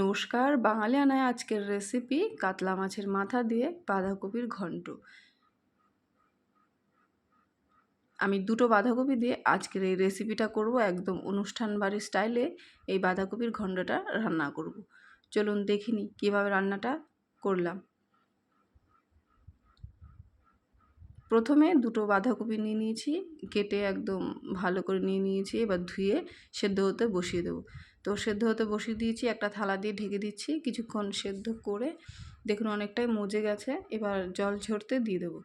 নমস্কার, বাঙালি আনায় আজকের রেসিপি কাতলা মাছের মাথা দিয়ে বাঁধাকপির ঘন্ট। আমি দুটো বাঁধাকপি দিয়ে আজকের এই রেসিপিটা করব, একদম অনুষ্ঠান বাড়ির স্টাইলে এই বাঁধাকপির ঘন্টটা রান্না করব। চলুন দেখিনি কীভাবে রান্নাটা করলাম। প্রথমে দুটো বাঁধাকপি নিয়ে নিয়েছি, কেটে একদম ভালো করে নিয়ে নিয়েছি, এবার ধুয়ে সেদ্ধ হতে বসিয়ে দেবো। সেদ্ধ হতে বসিয়ে দিয়েছি, একটা থালা দিয়ে ঢেকে দিচ্ছি। কিছুক্ষণ সেদ্ধ করে দেখুন অনেকটাই মজে গেছে, এবার জল ঝরতে দিয়ে দেবো।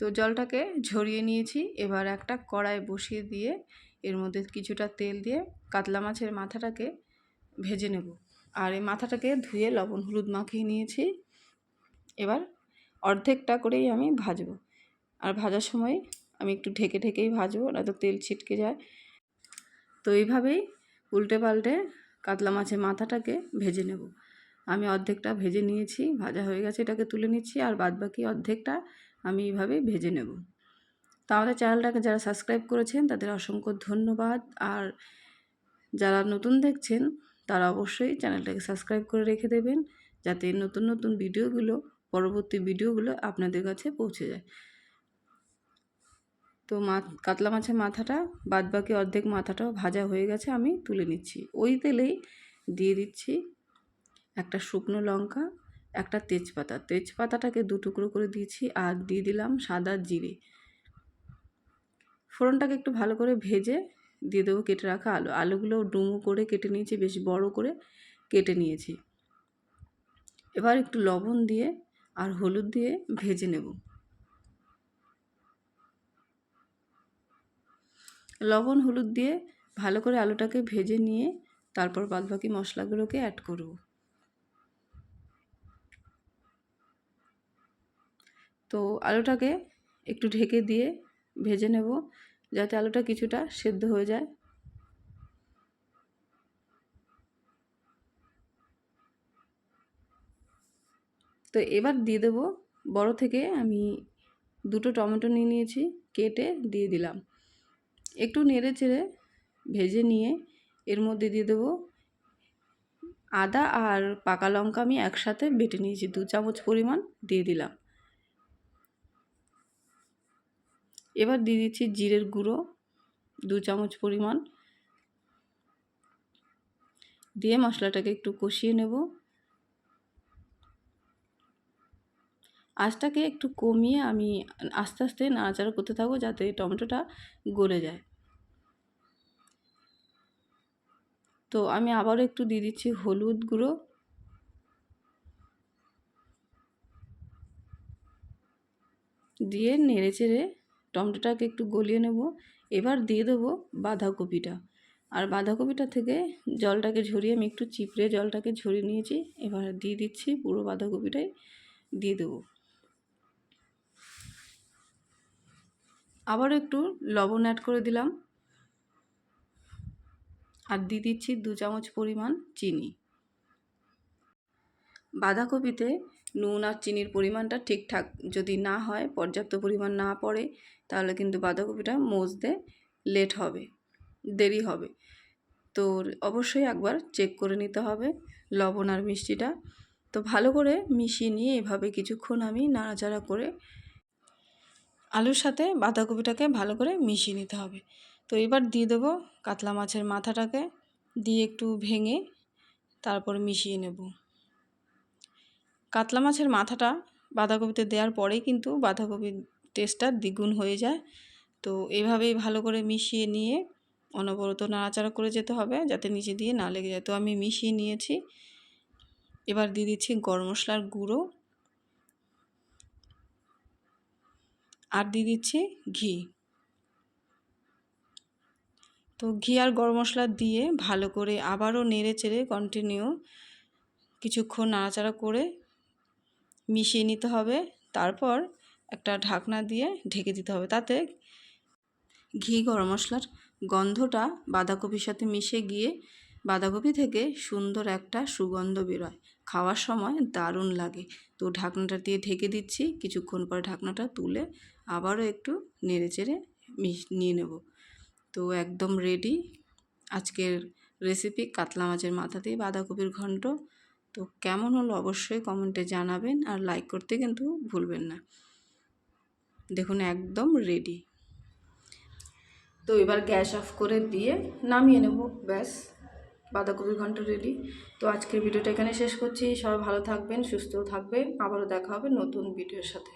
তো জলটাকে ঝরিয়ে নিয়েছি, এবার একটা কড়াই বসিয়ে দিয়ে এর মধ্যে কিছুটা তেল দিয়ে কাতলা মাছের মাথাটাকে ভেজে নেব। আর এই মাথাটাকে ধুয়ে লবণ হলুদ মাখিয়ে নিয়েছি। এবার অর্ধেকটা করেই আমি ভাজবো। আর ভাজার সময় আমি একটু ঢেকে ঢেকেই ভাজবো নয়তো তেল ছিটকে যায়। তো এইভাবেই উল্টে পাল্টে কাতলা মাছের মাথাটাকে ভেজে নেব। আমি অর্ধেকটা ভেজে নিয়েছি, ভাজা হয়ে গেছে, এটাকে তুলে নিচ্ছি আর বাদ বাকি অর্ধেকটা আমি এইভাবে ভেজে নেব। তো আমাদের চ্যানেলটাকে যারা সাবস্ক্রাইব করেছেন, তাদের অসংখ্য ধন্যবাদ। আর যারা নতুন দেখছেন, তারা অবশ্যই চ্যানেলটাকে সাবস্ক্রাইব করে রেখে দেবেন, যাতে নতুন নতুন ভিডিওগুলো, পরবর্তী ভিডিওগুলো আপনাদের কাছে পৌঁছে যায়। তো মা, কাতলা মাছের মাথাটা বাদ বাকি অর্ধেক মাথাটাও ভাজা হয়ে গেছে, আমি তুলে নিচ্ছি। ওই তেলেই দিয়ে দিচ্ছি একটা শুকনো লঙ্কা, একটা তেজপাতা। তেজপাতাটাকে দু টুকরো করে দিয়েছি, আর দিয়ে দিলাম সাদা জিরে। ফোড়নটাকে একটু ভালো করে ভেজে দিয়ে দেবো কেটে রাখা আলু। আলুগুলো ডুমো করে কেটে নিয়েছি, বেশ বড় করে কেটে নিয়েছি। এবার একটু লবণ দিয়ে আর হলুদ দিয়ে ভেজে নেব। লবণ, হলুদ দিয়ে ভালো করে আলুটাকে ভেজে নিয়ে তারপর বাদবাকি মশলাগুলোকে অ্যাড করব। তো আলুটাকে একটু ঢেকে দিয়ে ভেজে নেব যাতে আলুটা কিছুটা সেদ্ধ হয়ে যায়। তো এবার দিয়ে দেবো বড় থেকে আমি দুটো টমেটো নিয়ে নিয়েছি, কেটে দিয়ে দিলাম। একটু নেড়ে চেড়ে ভেজে নিয়ে এর মধ্যে দিয়ে দেবো আদা আর পাকা লঙ্কা আমি একসাথে বেটে নিয়েছি, দু চামচ পরিমাণ দিয়ে দিলাম। এবার দিয়ে দিচ্ছি জিরের গুঁড়ো, দু চামচ পরিমাণ। দিয়ে মশলাটাকে একটু কষিয়ে নেব। আঁচটাকে একটু কমিয়ে আমি আস্তে আস্তে নাড়াচাড়া করতে থাকব যাতে টমেটোটা গলে যায়। তো আমি আবারও একটু দিয়ে দিচ্ছি হলুদ গুঁড়ো। দিয়ে নেড়ে চেড়ে টমেটোটাকে একটু গলিয়ে নেব। এবার দিয়ে দেবো বাঁধাকপিটা। আর বাঁধাকপিটা থেকে জলটাকে ঝরিয়ে আমি একটু চিপড়ে জলটাকে ঝরিয়ে নিয়েছি। এবার দিয়ে দিচ্ছি পুরো বাঁধাকপিটাই দিয়ে দেবো। আবারও একটু লবণ অ্যাড করে দিলাম। আর দিয়ে দিচ্ছি দু চামচ পরিমাণ চিনি। বাঁধাকপিতে নুন আর চিনির পরিমাণটা ঠিকঠাক যদি না হয়, পর্যাপ্ত পরিমাণ না পড়ে, তাহলে কিন্তু বাঁধাকপিটা মজতে লেট হবে, দেরি হবে। তো অবশ্যই একবার চেক করে নিতে হবে লবণ আর মিষ্টিটা। তো ভালো করে মিশিয়ে নিয়ে এভাবে কিছুক্ষণ আমি নাড়াচাড়া করে আলুর সাথে বাঁধাকপিটাকে ভালো করে মিশিয়ে নিতে হবে। তো এবার দিয়ে দেবো কাতলা মাছের মাথাটাকে, দিয়ে একটু ভেঙে তারপর মিশিয়ে নেব। কাতলা মাছের মাথাটা বাঁধাকপিতে দেওয়ার পরেই কিন্তু বাঁধাকপির টেস্টটা দ্বিগুণ হয়ে যায়। তো এভাবেই ভালো করে মিশিয়ে নিয়ে অনবরত নাড়াচাড়া করে যেতে হবে যাতে নিচে দিয়ে না লেগে যায়। তো আমি মিশিয়ে নিয়েছি। এবার দিয়ে দিচ্ছি গরম মশলার গুঁড়ো। আর দিয়ে দিচ্ছি ঘি। তো ঘি আর গরম মশলা দিয়ে ভালো করে আবারও নেড়ে চেড়ে কন্টিনিউ কিছুক্ষণ নাড়াচাড়া করে মিশিয়ে নিতে হবে। তারপর একটা ঢাকনা দিয়ে ঢেকে দিতে হবে তাতে ঘি, গরম মশলার গন্ধটা বাঁধাকপির সাথে মিশে গিয়ে বাঁধাকপি থেকে সুন্দর একটা সুগন্ধ বেরোয়। খাওয়ার সময় দারুণ লাগে। তো ঢাকনাটা দিয়ে ঢেকে দিচ্ছি। কিছুক্ষণ পরে ঢাকনাটা তুলে আবারও একটু নেড়ে চেড়ে মিশ, নিয়ে নেব। তো একদম রেডি আজকের রেসিপি কাতলা মাছের মাথা দিয়ে বাঁধাকপির ঘন্ট। তো কেমন হলো অবশ্যই কমেন্টে জানাবেন আর লাইক করতে কিন্তু ভুলবেন না। দেখুন একদম রেডি তো এবার গ্যাস অফ করে দিয়ে নামিয়ে নেব, ব্যাস। বাঁধাকপির ঘন্ট রেডি তো আজকের ভিডিওটা এখানে শেষ করছি। সবাই ভালো থাকবেন সুস্থ থাকবেন। আবারও দেখা হবে নতুন ভিডিওর সাথে।